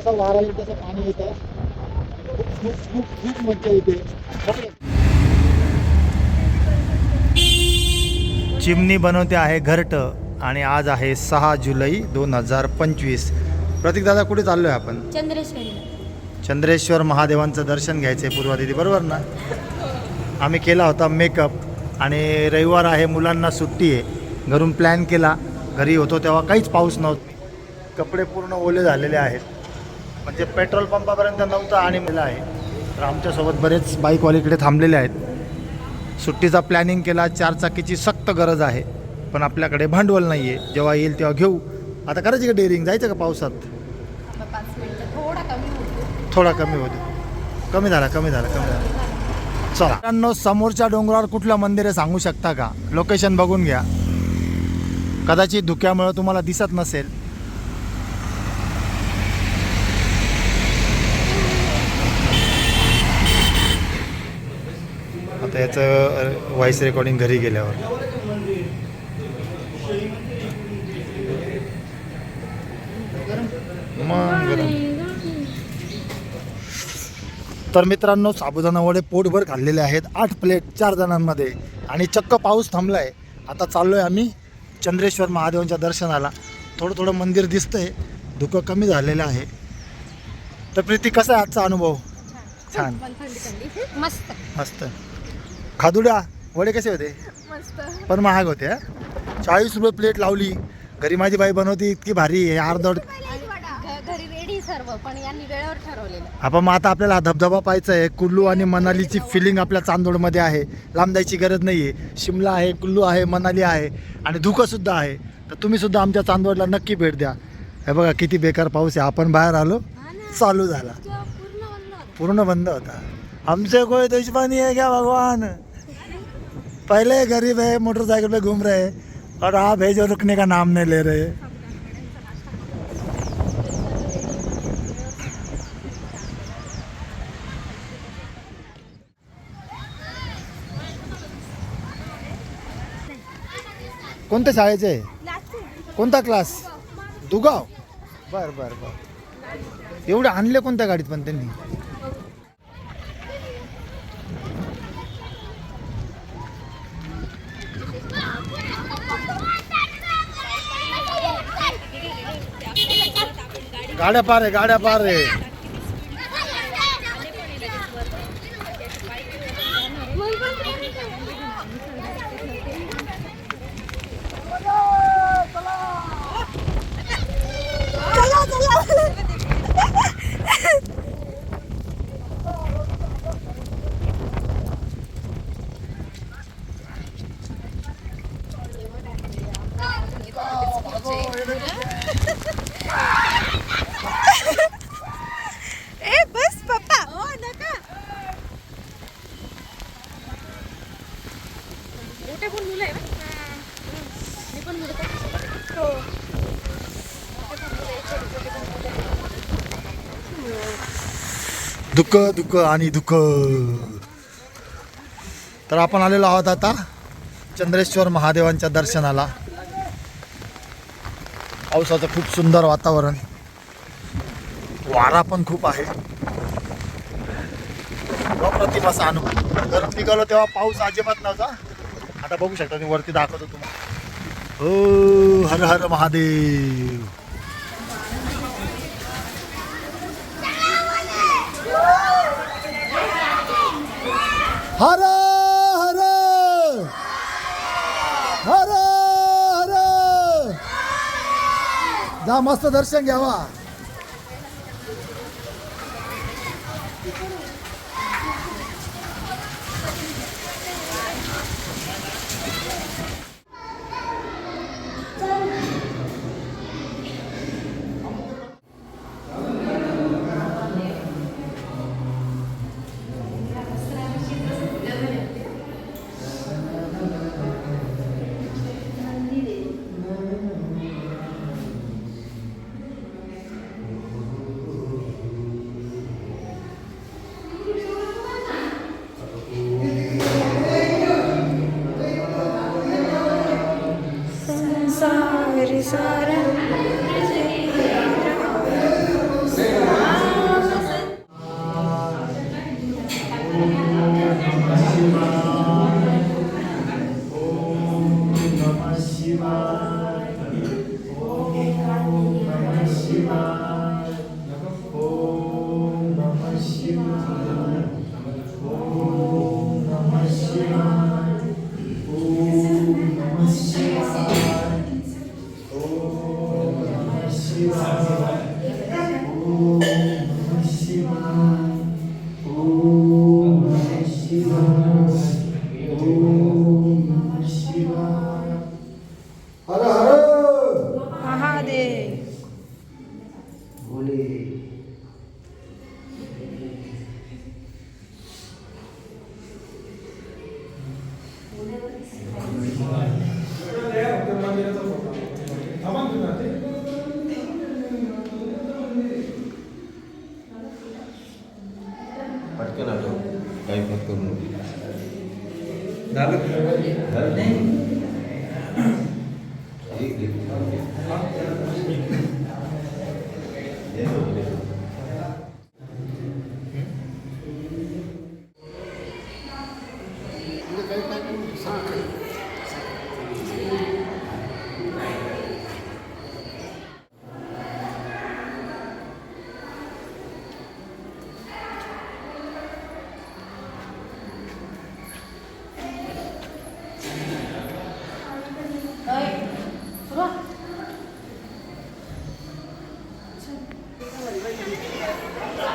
जसा वारा येईल तसं पाणी येतं. खूप खूप खूप खूप मज्जा येते. चिमणी बनवते आहे घरट आणि आज आहे सहा जुलै दोन हजार पंचवीस. प्रतीक दादा कुठे चाललोय आपण? चंद्रेश्वरी चंद्रेश्वर महादेवांचं दर्शन घ्यायचं आहे पूर्वा दिदी बरोबर ना? आम्ही केला होता मेकअप आणि रविवार आहे मुलांना सुट्टी आहे. घरून प्लॅन केला घरी होतो तेव्हा काहीच पाऊस नव्हता. कपडे पूर्ण ओले झालेले आहेत. म्हणजे पेट्रोल पंपापर्यंत नव्हतं आणि मला आहे. तर आमच्यासोबत बरेच बाईकवालीकडे थांबलेले आहेत. सुट्टीचा प्लॅनिंग केला चार चाकीची सक्त गरज आहे. पण आपल्याकडे भांडवल नाही आहे जेव्हा येईल तेव्हा घेऊ. आता करायची का डेअरिंग जायचं का पावसात? थोडा कमी होतो थोडा कमी झाला कमी झाला कमी झाला. चला. समोरच्या डोंगरावर कुठलं मंदिर आहे सांगू शकता का? लोकेशन बघून घ्या. कदाचित धुक्यामुळं तुम्हाला दिसत नसेल. आता याचं व्हॉइस रेकॉर्डिंग घरी गेल्यावर. तर मित्रांनो साबुदाणा वडे पोटभर खाल्लेले आहेत. आठ प्लेट चार जणांमध्ये. आणि चक्क पाऊस थांबलाय. आता चाललोय आम्ही चंद्रेश्वर महादेवांच्या दर्शनाला. थोडं थोडं मंदिर दिसतंय. धुकं कमी झालेलं आहे. तर प्रीती कसा आहे आजचा अनुभव? छान. मस्त. मस्त. खादुड्या वडे कसे होते? मस्त. पण महाग होते हा? चाळीस रुपये प्लेट लावली. घरी माझी बाई बनवती इतकी भारी आहे अर्धवट घरी रेडी सर्व पण यांनी वेळेवर ठरवलेलं. आपण मग आता आपल्याला हा धबधबा पाहायचा आहे. कुल्लू आणि मनालीची फिलिंग आपल्या चांदोडमध्ये आहे. लांब जायची गरज नाही आहे शिमला आहे कुल्लू आहे मनाली आहे आणि धुकंसुद्धा आहे. तर तुम्ही सुद्धा आमच्या चांदोडला नक्की भेट द्या. हे बघा किती बेकार पाऊस आहे. आपण बाहेर आलो चालू झाला. पूर्ण बंद होतं. पूर्ण बंद होता. हमसे कोई दुश्मनी है क्या भगवान? पहले गरीब है मोटरसाइकिल पे घूम रहे और आप है जो रुकने का नाम नहीं ले रहे। कोणत्या शाळेचे आहे? कोणता क्लास दुगाव? बर बर बर. एवढे आणले कोणत्या गाडीत पण त्यांनी? गाड्या पार आहे गाड्या पार आहे ए बस पप्पा हो नका मोठे पण मुलं आहे मी पण मुलं हो दुःख दुःख आणि दुःख. तर आपण आलेलो आहोत आता चंद्रेश्वर महादेवांच्या दर्शनाला. पावसाचं खूप सुंदर वातावरण. वारा पण खूप आहे. अप्रतिम अनुभव. जर निघालो तेव्हा पाऊस अजिबात नव्हता. आता बघू शकता मी वरती दाखवतो तुम्हाला. हो हर हर महादेव. हर हर हर हर जा मस्त दर्शन घ्यावा.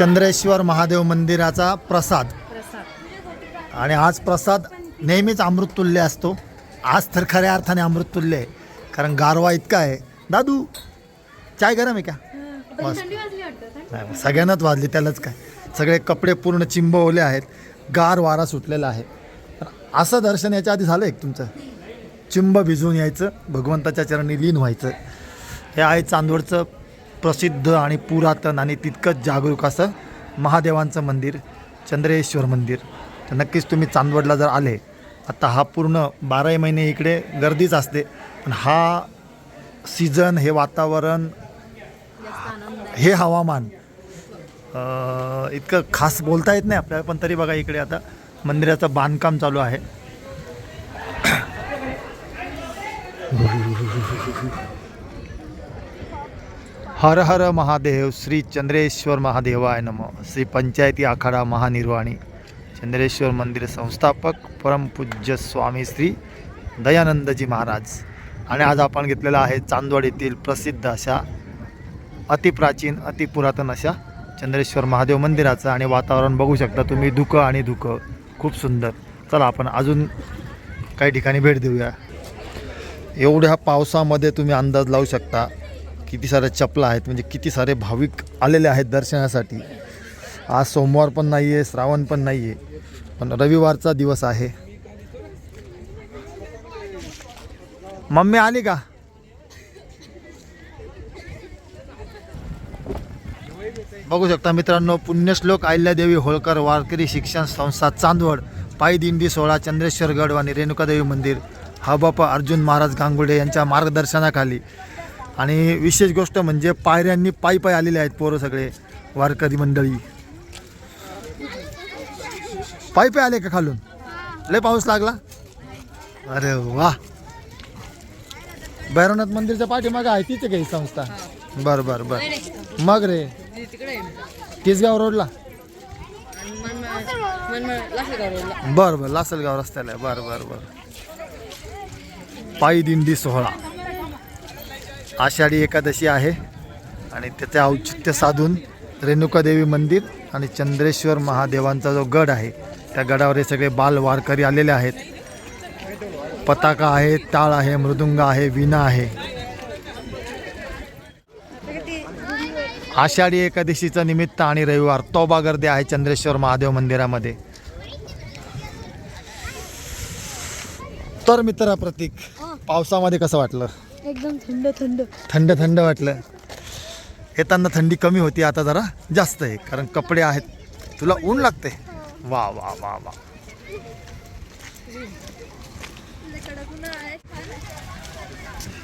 चंद्रेश्वर महादेव मंदिराचा प्रसाद. प्रसाद आणि आज प्रसाद नेहमीच अमृततुल्य असतो. आज तर खऱ्या अर्थाने अमृततुल्य आहे. कारण गारवा इतका आहे. दादू चाय गरम आहे का? नाही सगळ्यांनाच वाजली त्यालाच काय? सगळे कपडे पूर्ण चिंबवले आहेत. गार वारा सुटलेला आहे. असं दर्शन याच्या आधी झालं एक तुमचं? चिंब भिजून यायचं भगवंताच्या चरणी लीन व्हायचं. हे आहे चांदवडचं प्रसिद्ध आणि पुरातन आणि तितकंच जागरूक असं महादेवांचं मंदिर चंद्रेश्वर मंदिर. तर नक्कीच तुम्ही चांदवडला जर आले आता हा पूर्ण बाराही महिने इकडे गर्दीच असते पण हा सीझन हे वातावरण हे हवामान इतकं खास बोलता येत नाही आपल्याला पण तरी बघा इकडे आता मंदिराचं बांधकाम चालू आहे. हर हर महादेव श्री चंद्रेश्वर महादेवाय नम. श्री पंचायती आखाडा महानिर्वाणी चंद्रेश्वर मंदिर संस्थापक परमपूज्य स्वामी श्री दयानंदजी महाराज. आणि आज आपण घेतलेला आहे चांदवड येथील प्रसिद्ध अशा अतिप्राचीन अतिपुरातन अशा चंद्रेश्वर महादेव मंदिराचं आणि वातावरण बघू शकता तुम्ही. धुकं आणि धुकं. खूप सुंदर. चला आपण अजून काही ठिकाणी भेट देऊया. एवढ्या पावसामध्ये तुम्ही अंदाज लावू शकता. किती साऱ्या चपला आहेत म्हणजे किती सारे भाविक आलेले आहेत दर्शनासाठी. आज सोमवार पण नाही आहे श्रावण पण नाही आहे पण रविवारचा दिवस आहे. मम्मी आली का? बघू शकता मित्रांनो पुण्यश्लोक अहिल्यादेवी होळकर वारकरी शिक्षण संस्था चांदवड पायी दिंडी सोहळा चंद्रेश्वरगड आणि रेणुकादेवी मंदिर हा बापा अर्जुन महाराज गांगुडे यांच्या मार्गदर्शनाखाली आणि विशेष गोष्ट म्हणजे पायऱ्यांनी पायी पायी आलेले आहेत पोरं सगळे वारकरी मंडळी. पायी पायी आले का खालून? लय पाऊस लागला? अरे वा. भैरवनाथ मंदिरच्या पाठीमागं आहे तिथे काही संस्था? बरं बरं बरं. मग रे. तिसगाव रोडला? बर बरं बरं. लासलगाव रस्त्याला आहे. बरं बरं बरं. पायी दिंडी सोहळा. आषाढी एकादशी आहे आणि त्याचे औचित्य साधून रेणुकादेवी मंदिर आणि चंद्रेश्वर महादेवांचा जो गड आहे त्या गडावर हे सगळे बाल वारकरी आलेले आहेत. पताका आहे टाळ आहे मृदुंग आहे विणा आहे. आषाढी एकादशीचं निमित्त आणि रविवार तोबा गर्दी आहे चंद्रेश्वर महादेव मंदिरामध्ये. तर मित्र प्रतीक पावसामध्ये कसं वाटलं? एकदम थंड थंड. थंड थंड वाटलं. येताना थंडी कमी होती आता जरा जास्त आहे कारण कपडे आहेत. तुला ऊन लागते वा वा वा वा.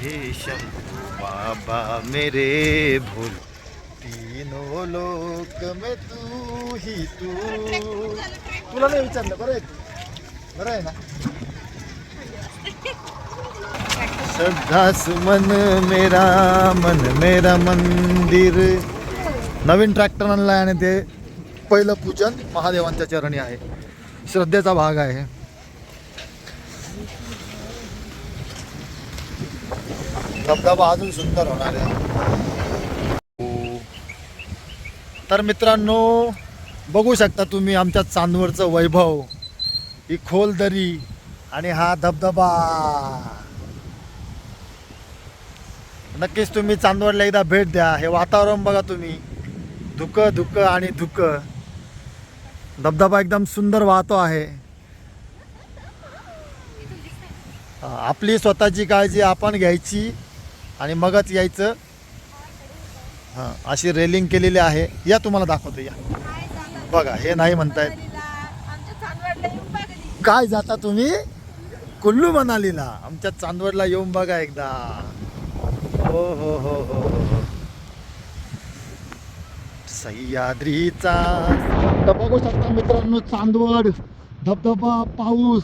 हे शंभू बाबा मेरे भूल. तीनों लोक में तू ही तू. तुला नाही विचारलं बरं बरं आहे ना? श्रद्धा मन मेरा मन मेरा मंदिर. नवीन ट्रॅक्टर आणला आणि ते पहिलं पूजन महादेवांच्या चरणी आहे. श्रद्धेचा भाग आहे धबधबा अजून सुंदर होणार आहे. तर मित्रांनो बघू शकता तुम्ही आमच्या चांदवडचं वैभव. ही खोल दरी आणि हा धबधबा. नक्कीच तुम्ही चांदवडला एकदा भेट द्या. हे वातावरण बघा तुम्ही. धुकं धुकं आणि धुकं. धबधबा एकदम सुंदर वाहतो आहे. आपली स्वतःची काळजी आपण घ्यायची आणि मगच यायचं. हां अशी रेलिंग केलेली आहे. या तुम्हाला दाखवतो या. बघा हे नाही म्हणतायत. काय जाता तुम्ही? कुल्लू मनालीला. आमच्या चांदवडला येऊन बघा एकदा. हो हो, हो हो हो हो सह्याद्रीचा तर बघू शकता मित्रांनो चांदवड धबधबा पाऊस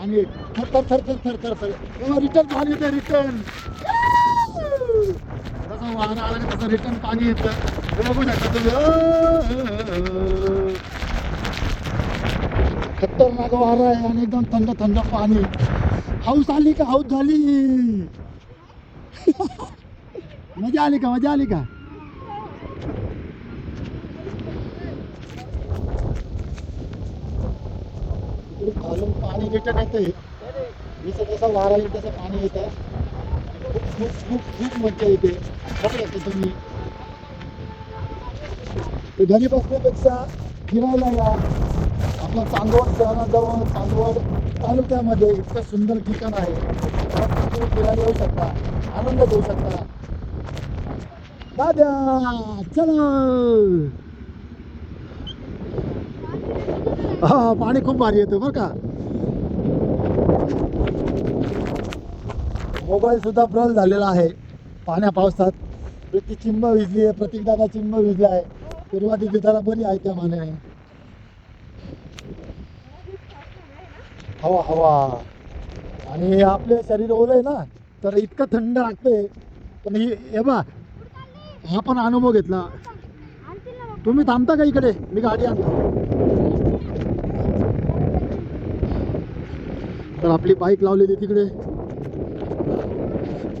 आणि थर थर थर थर थर थर रिटर्न पाणी येतं रिटर्न जसं वाहन आला तसं रिटर्न पाणी येतं. बघू शकता तुम्ही. हो, खतरनाक वारा आहे आणि एकदम थंड थंड पाणी. हाऊस आली का? हाऊस झाली. मज़ा आली का मज़ा आली का खालून पाणी वारा मज़ा येते बघू शकता तुम्ही ते घरी बसण्यापेक्षा फिरायला या आपलं चांदवड शहराजवळ चांदवड तालुक्यामध्ये इतकं सुंदर ठिकाण आहे फिरायला येऊ शकता आनंद घेऊ शकता दाद्या चला. हा पाणी खूप भारी येतं बरं का. मोबाईल सुद्धा ब्रल झालेला आहे. पाण्या पावसात प्रीती चिंब विजली आहे प्रतीक दादा चिंब विजला आहे. सुरुवातीची जरा बरी आहे त्या माने हवा हवा. आणि आपले शरीर ओलं आहे ना तर इतकं थंड लागते पण हे बा हा पण अनुभव घेतला. तुम्ही थांबता का इकडे? मी गाडी आणतो. तर आपली बाईक लावलेली तिकडे.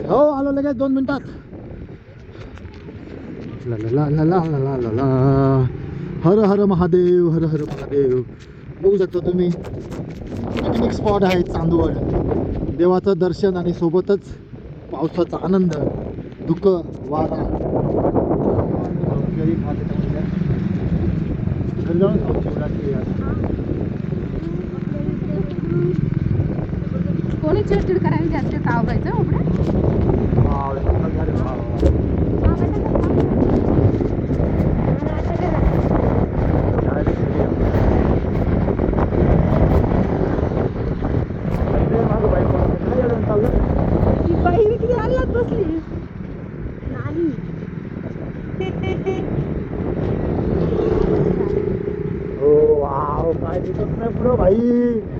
हो आलो लगेच दोन मिनिटात. हर हर महादेव हर हर महादेव. बघू शकता तुम्ही. पिकनिक स्पॉट आहे चांदवड. देवाचं दर्शन आणि सोबतच पावसाचा आनंद दुःख वारा. घरी खात होता घरी जाऊन खाऊ कोणी चेस्टेड करावी जास्त ताव व्हायचं हो 明白伊。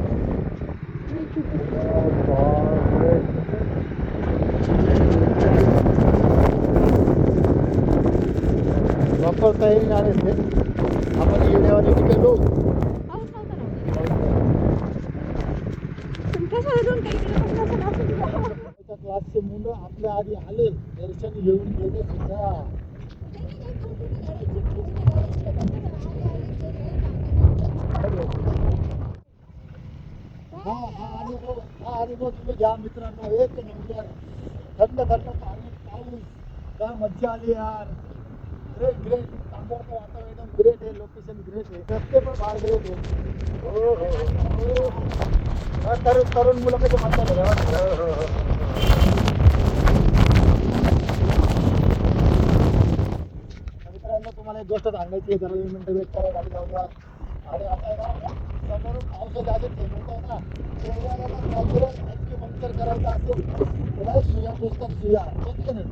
तुम्ही घ्या मित्रांनो एक नंबर। थंड थंड पाणी पाऊस काय मज्जा आली यार ग्रेट ग्रेट चांदवडचं वातावरण एकदम ग्रेट आहे लोकेशन ग्रेट आहे रस्ते पण फार ग्रेट आहे तरुण तरुण मुलं हो, हो. मित्रांनो तुम्हाला एक गोष्ट सांगायची आहे जरा मिनिटं वेट करा गाडी जाऊ आणि आता समोरून पावसाचे असे थेंब आहे ना. तेव्हा पंक्चर करायचं असेल. तर सुया पुस्तक सुया. बघते ना?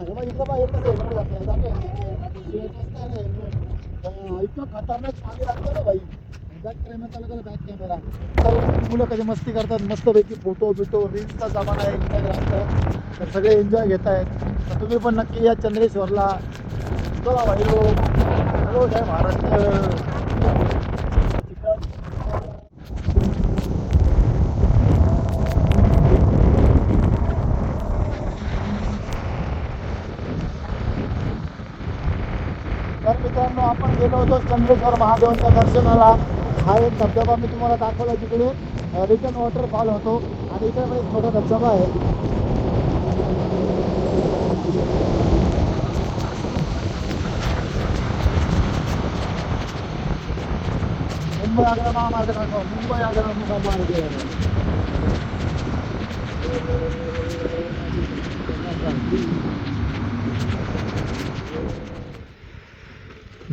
हे बघ इथं बा येतं helmet घातलंय, जातोय. सुया टोचताय इतकं खतरनाक पाणी लागतं ना बाई. बॅक कॅमेरा चालू करा बॅक कॅमेरा तर मुलं कधी मस्ती करतात. मस्तपैकी फोटो बिटो रील्सचा जमाना आहे. इंस्टाग्रामचा तर सगळे एन्जॉय घेत आहेत. तर तुम्ही पण नक्की या चंद्रेश्वरला. चला भाई हॅलो जय महाराष्ट्र तर मित्रांनो आपण गेलो होतो चंद्रेश्वर महादेवांच्या दर्शनाला. हा एक धबधबा मी तुम्हाला दाखवला तिकडे. रिटर्न वॉटरफॉल होतो. आणि इकडे पण एक छोटा धबधबा आहे. मुंबई आग्रा महामार्ग दाखवा. मुंबई आग्रा महामार्ग.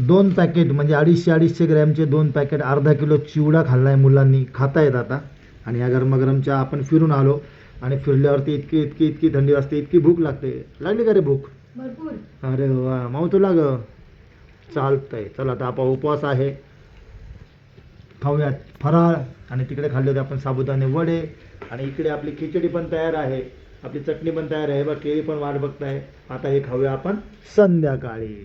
दोन पॅकेट म्हणजे अडीचशे अडीचशे ग्रॅमचे दोन पॅकेट अर्धा किलो चिवडा खाल्ला आहे मुलांनी. खाता येत आता. आणि या गरमागरमच्या आपण फिरून आलो आणि फिरल्यावरती इतकी इतकी इतकी थंडी वाजते इतकी भूक लागते. लागली का रे भूक? अरे वा माऊ तुला ग. चालतंय. चला आता आपण उपवास आहे. खाऊयात फराळ आणि तिकडे खाल्ले होते आपण साबुदाणे वडे. आणि इकडे आपली खिचडी पण तयार आहे. आपली चटणी पण तयार आहे. बघ केळी पण वाट बघताय. आता हे खाऊया आपण संध्याकाळी.